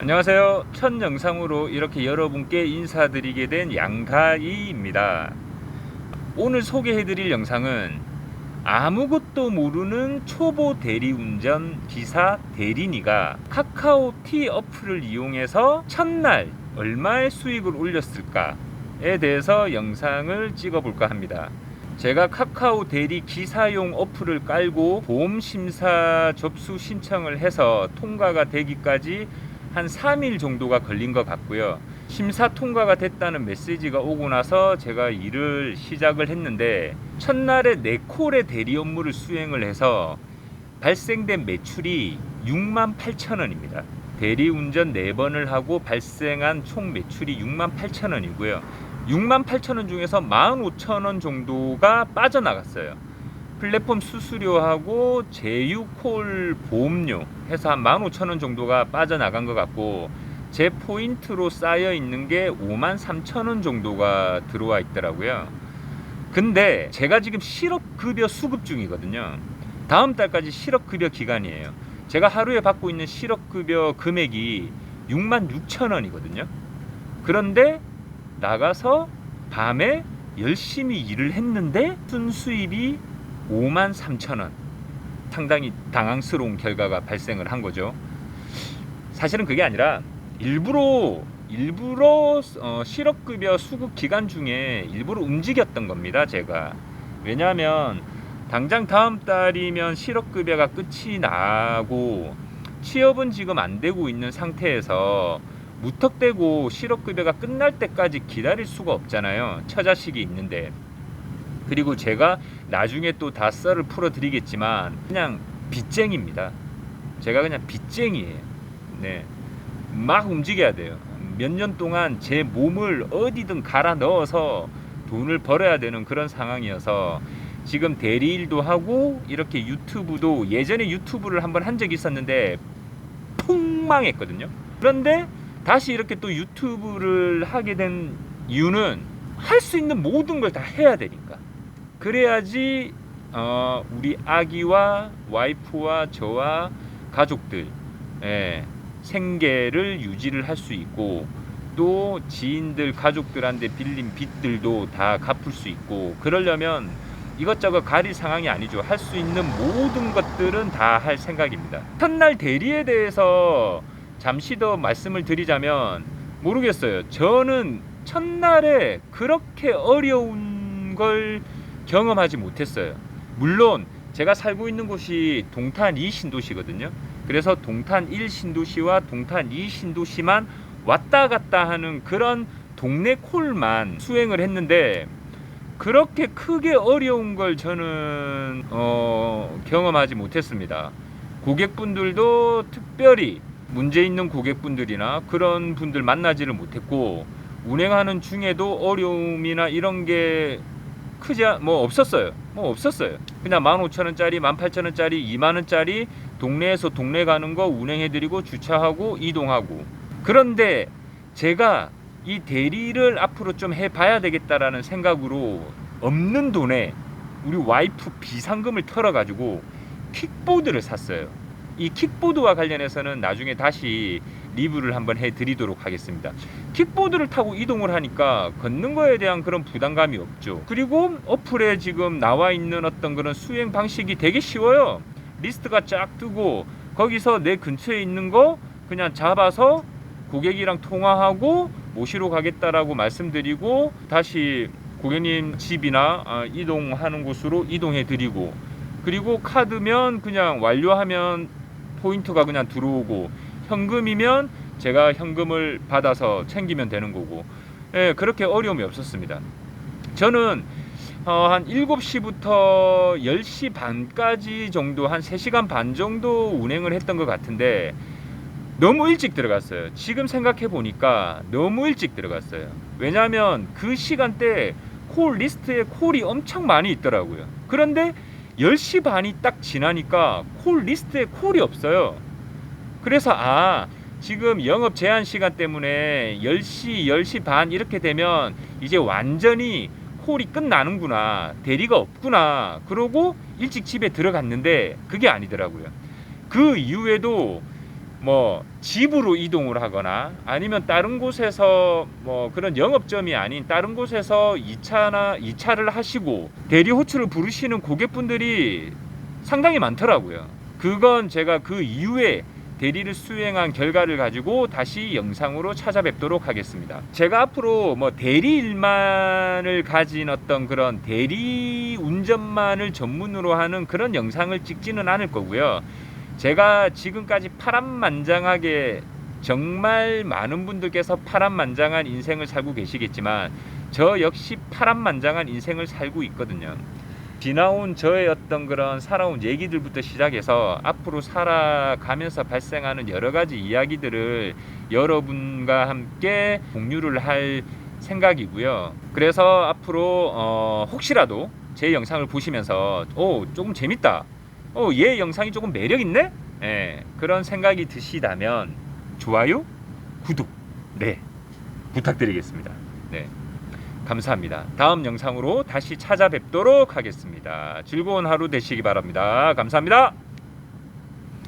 안녕하세요. 첫 영상으로 이렇게 여러분께 인사드리게 된 양가이입니다. 오늘 소개해드릴 영상은 아무것도 모르는 초보 대리운전 기사 대리니가 카카오 티 어플을 이용해서 첫날 얼마의 수익을 올렸을까에 대해서 영상을 찍어볼까 합니다. 제가 카카오 대리 기사용 어플을 깔고 보험 심사 접수 신청을 해서 통과가 되기까지 한 3일 정도가 걸린 것 같고요. 심사 통과가 됐다는 메시지가 오고 나서 제가 일을 시작을 했는데 첫날에 네 콜의 대리 업무를 수행을 해서 발생된 매출이 6만 8천 원입니다. 대리 운전 4번을 하고 발생한 총 매출이 6만 8천 원이고요. 6만 8천 원 중에서 1만 5천 원 정도가 빠져나갔어요. 플랫폼 수수료하고 제휴콜 보험료 해서 한 15,000원 정도가 빠져나간 것 같고 제 포인트로 쌓여 있는 게 5만 3천원 정도가 들어와 있더라고요. 근데 제가 지금 실업급여 수급 중이거든요. 다음 달까지 실업급여 기간이에요. 제가 하루에 받고 있는 실업급여 금액이 6만 6천 원이거든요. 그런데 나가서 밤에 열심히 일을 했는데 순수입이 5만 3천 원. 상당히 당황스러운 결과가 발생을 한 거죠. 사실은 그게 아니라 일부러 일부러 어, 실업급여 수급 기간 중에 일부러 움직였던 겁니다. 제가 왜냐하면 당장 다음 달이면 실업급여가 끝이 나고 취업은 지금 안 되고 있는 상태에서 무턱대고 실업급여가 끝날 때까지 기다릴 수가 없잖아요. 처자식이 있는데 그리고 제가 나중에 또 다 썰을 풀어 드리겠지만 그냥 빚쟁입니다. 제가 그냥 빚쟁이에요. 네, 막 움직여야 돼요. 몇 년 동안 제 몸을 어디든 갈아 넣어서 돈을 벌어야 되는 그런 상황이어서 지금 대리 일도 하고 이렇게 유튜브도 예전에 유튜브를 한번 한 적이 있었는데 폭망했거든요. 그런데 다시 이렇게 또 유튜브를 하게 된 이유는 할 수 있는 모든 걸 다 해야 되니까. 그래야지 어, 우리 아기와 와이프와 저와 가족들 예, 생계를 유지를 할 수 있고 또 지인들 가족들한테 빌린 빚들도 다 갚을 수 있고 그러려면 이것저것 가릴 상황이 아니죠. 할 수 있는 모든 것들은 다 할 생각입니다. 첫날 대리에 대해서 잠시 더 말씀을 드리자면 모르겠어요. 저는 첫날에 그렇게 어려운 걸 경험하지 못했어요. 물론 제가 살고 있는 곳이 동탄 2 신도시거든요. 그래서 동탄 1 신도시와 동탄 2 신도시만 왔다 갔다 하는 그런 동네 콜만 수행을 했는데 그렇게 크게 어려운 걸 저는 어, 경험하지 못했습니다. 고객분들도 특별히 문제 있는 고객분들이나 그런 분들 만나지를 못했고 운행하는 중에도 어려움이나 이런 게 크지 않- 뭐 없었어요. 뭐 없었어요. 그냥 15,000원짜리, 18,000원짜리, 2만원짜리 동네에서 동네 가는 거 운행해드리고 주차하고 이동하고. 그런데 제가 이 대리를 앞으로 좀 해봐야 되겠다라는 생각으로 없는 돈에 우리 와이프 비상금을 털어가지고 킥보드를 샀어요. 이 킥보드와 관련해서는 나중에 다시 리뷰를 한번 해드리도록 하겠습니다. 킥보드를 타고 이동을 하니까 걷는 거에 대한 그런 부담감이 없죠. 그리고 어플에 지금 나와 있는 어떤 그런 수행 방식이 되게 쉬워요. 리스트가 쫙 뜨고 거기서 내 근처에 있는 거 그냥 잡아서 고객이랑 통화하고 모시러 가겠다라고 말씀드리고 다시 고객님 집이나 아, 이동하는 곳으로 이동해 드리고 그리고 카드면 그냥 완료하면 포인트가 그냥 들어오고 현금이면 제가 현금을 받아서 챙기면 되는 거고 예, 그렇게 어려움이 없었습니다. 저는 어, 한 7시부터 10시 반까지 정도 한 3시간 반 정도 운행을 했던 것 같은데 너무 일찍 들어갔어요. 지금 생각해 보니까 너무 일찍 들어갔어요. 왜냐하면 그 시간대 콜 리스트에 콜이 엄청 많이 있더라고요. 그런데 10시 반이 딱 지나니까 콜 리스트에 콜이 없어요. 그래서 아 지금 영업 제한 시간 때문에 10시, 10시 반 이렇게 되면 이제 완전히 콜이 끝나는구나. 대리가 없구나. 그러고 일찍 집에 들어갔는데 그게 아니더라고요. 그 이후에도 뭐 집으로 이동을 하거나 아니면 다른 곳에서 뭐 그런 영업점이 아닌 다른 곳에서 2차나 2차를 하시고 대리 호출을 부르시는 고객분들이 상당히 많더라고요. 그건 제가 그 이후에 대리를 수행한 결과를 가지고 다시 영상으로 찾아뵙도록 하겠습니다. 제가 앞으로 뭐 대리 일만을 가진 어떤 그런 대리 운전만을 전문으로 하는 그런 영상을 찍지는 않을 거고요. 제가 지금까지 파란만장하게 정말 많은 분들께서 파란만장한 인생을 살고 계시겠지만 저 역시 파란만장한 인생을 살고 있거든요. 지나온 저의 어떤 그런 살아온 얘기들부터 시작해서 앞으로 살아가면서 발생하는 여러 가지 이야기들을 여러분과 함께 공유를 할 생각이고요. 그래서 앞으로 어, 혹시라도 제 영상을 보시면서 오 조금 재밌다. 어, 얘 영상이 조금 매력 있네. 예, 그런 생각이 드시다면 좋아요, 구독, 네 부탁드리겠습니다. 네. 감사합니다. 다음 영상으로 다시 찾아뵙도록 하겠습니다. 즐거운 하루 되시기 바랍니다. 감사합니다.